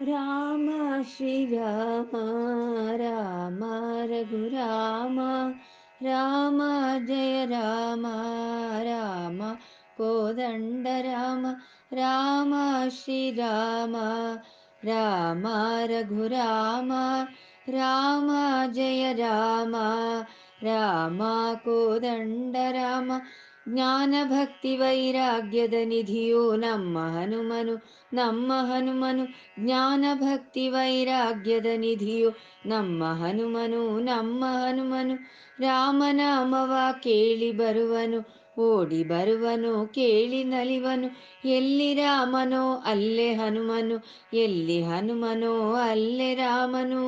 രാമ ശ്രീരാമ രാമ രഘുരാമ രാമ ജയ രാമ രാമ കോദണ്ഡ രാമ രാമ ശ്രീരാമ രാമ രഘുരാമ രാമ ജയ രാമ രാമ കോദണ്ഡ രാമ ಜ್ಞಾನ ಭಕ್ತಿ ವೈರಾಗ್ಯದ ನಿಧಿಯೋ ನಮ್ಮ ಹನುಮನು ನಮ್ಮ ಹನುಮನು ಜ್ಞಾನ ಭಕ್ತಿ ವೈರಾಗ್ಯದ ನಿಧಿಯೋ ನಮ್ಮ ಹನುಮನು ನಮ್ಮ ಹನುಮನು ರಾಮನಾಮವ ಕೇಳಿ ಬರುವನು, ಓಡಿ ಬರುವನು, ಕೇಳಿ ನಲಿವನು, ಎಲ್ಲಿ ರಾಮನೋ ಅಲ್ಲೇ ಹನುಮನು, ಎಲ್ಲಿ ಹನುಮನೋ ಅಲ್ಲೇ ರಾಮನು.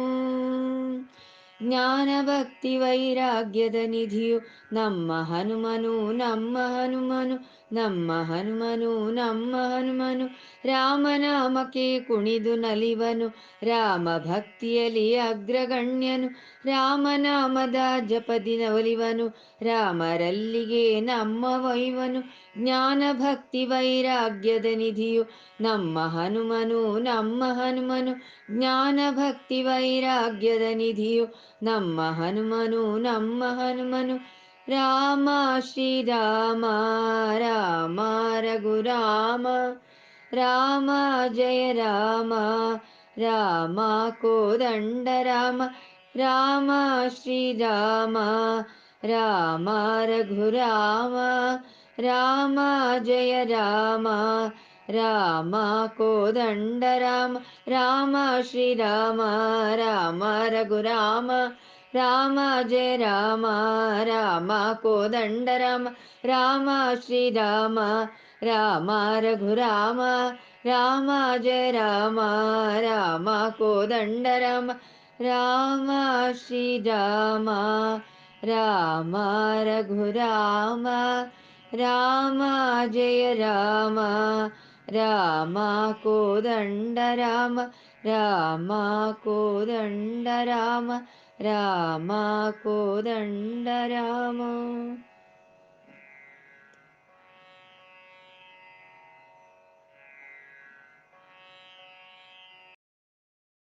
ಜ್ಞಾನ ಭಕ್ತಿ ವೈರಾಗ್ಯದ ನಿಧಿಯು ನಮ್ಮ ಹನುಮನು ನಮ್ಮ ಹನುಮನು ನಮ್ಮ ಹನುಮನು ನಮ್ಮ ಹನುಮನು. ರಾಮನಾಮಕ್ಕೆ ಕುಣಿದು ನಲಿವನು, ರಾಮ ಭಕ್ತಿಯಲ್ಲಿ ಅಗ್ರಗಣ್ಯನು. ರಾಮನಾಮದ ಜಪದಿ ನವಲಿವನು, ರಾಮರಲ್ಲಿಗೆ ನಮ್ಮ ವೈವನು ಜ್ಞಾನ ಭಕ್ತಿ ವೈರಾಗ್ಯದ ನಿಧಿಯು ನಮ್ಮ ಹನುಮನು ನಮ್ಮ ಹನುಮನು. ಜ್ಞಾನ ಭಕ್ತಿ ವೈರಾಗ್ಯದ ನಿಧಿಯು ನಮ್ಮ ಹನುಮನು ನಮ್ಮ ಹನುಮನು ರಾಮ ಶ್ರೀರಾಮ ರಾಮ ರಘುರಾಮ ರಾಮ ಜಯ ರಾಮ ರಾಮ ಕೋದಂಡ ರಾಮ ರಾಮ ಶ್ರೀರಾಮ ರಾಮ ರಘುರಾಮ ರಾಮ ಜಯ ರಾಮ राम कोदण्ड राम राम श्रीराम राम रघुराम राम जय राम राम कोदण्ड राम राम श्रीराम राम रघुराम राम राम जय राम राम गोदण्डरं राम श्री राम राम रघु राम राम जय राम രാമ കോദണ്ഡ രാമ രാമ കോദണ്ഡ രാമ രാമ കോദണ്ഡ രാമ.